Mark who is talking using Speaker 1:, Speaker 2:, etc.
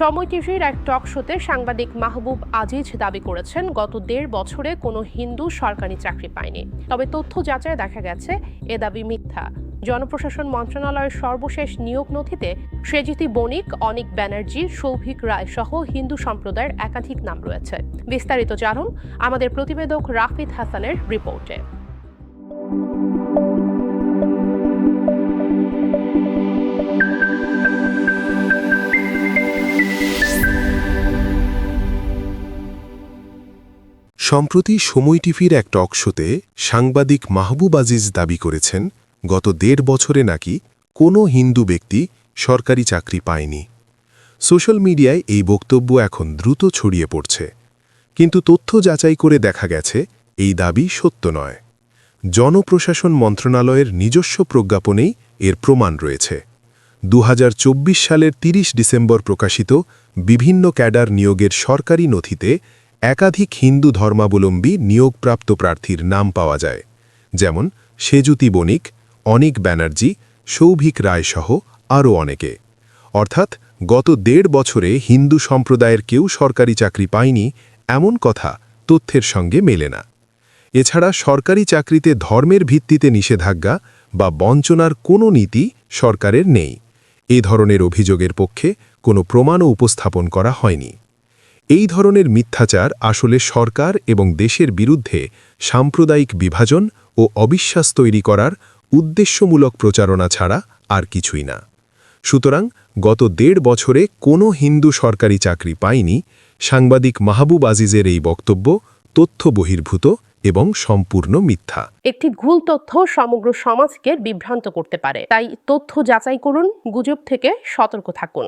Speaker 1: সময় টিভির এক টক শোতে সাংবাদিক মাহবুব আজিজ দাবি করেছেন, গত দেড় বছরে কোনো হিন্দু সরকারি চাকরি পায়নি। তবে তথ্য যাচাই দেখা গেছে, এ দাবি মিথ্যা। জনপ্রশাসন মন্ত্রণালয়ের সর্বশেষ নিয়োগ নথিতে সেজিতি বণিক, অনিক ব্যানার্জি, সৌভিক রায় সহ হিন্দু সম্প্রদায়ের একাধিক নাম রয়েছে। বিস্তারিত জানুন আমাদের প্রতিবেদক রাফিদ হাসানের রিপোর্টে।
Speaker 2: সম্প্রতি সময় টিভির এক টক শোতে সাংবাদিক মাহবুব আজিজ দাবি করেছেন, গত দেড় বছরে নাকি কোনো হিন্দু ব্যক্তি সরকারি চাকরি পায়নি। সোশ্যাল মিডিয়ায় এই বক্তব্য এখন দ্রুত ছড়িয়ে পড়ছে। কিন্তু তথ্য যাচাই করে দেখা গেছে, এই দাবি সত্য নয়। জনপ্রশাসন মন্ত্রণালয়ের নিজস্ব প্রজ্ঞাপনেই এর প্রমাণ রয়েছে। দু হাজার চব্বিশ সালের ৩০ ডিসেম্বর প্রকাশিত বিভিন্ন ক্যাডার নিয়োগের সরকারি নথিতে একাধিক হিন্দু ধর্মাবলম্বী নিয়োগপ্রাপ্ত প্রার্থীর নাম পাওয়া যায়, যেমন সেজুতি বণিক, অনিক ব্যানার্জি, সৌভিক রায়সহ আরও অনেকে। অর্থাৎ গত দেড় বছরে হিন্দু সম্প্রদায়ের কেউ সরকারি চাকরি পায়নি এমন কথা তথ্যের সঙ্গে মেলে না। এছাড়া সরকারি চাকরিতে ধর্মের ভিত্তিতে নিষেধাজ্ঞা বা বঞ্চনার কোনো নীতি সরকারের নেই। এ ধরনের অভিযোগের পক্ষে কোনো প্রমাণও উপস্থাপন করা হয়নি। এই ধরনের মিথ্যাচার আসলে সরকার এবং দেশের বিরুদ্ধে সাম্প্রদায়িক বিভাজন ও অবিশ্বাস তৈরি করার উদ্দেশ্যমূলক প্রচারণা ছাড়া আর কিছুই না। সুতরাং গত দেড় বছরে কোনো হিন্দু সরকারি চাকরি পায়নি, সাংবাদিক মাহবুব আজিজের এই বক্তব্য তথ্য বহির্ভূত এবং সম্পূর্ণ মিথ্যা।
Speaker 1: একটি ভুল তথ্য সমগ্র সমাজকে বিভ্রান্ত করতে পারে। তাই তথ্য যাচাই করুন, গুজব থেকে সতর্ক থাকুন।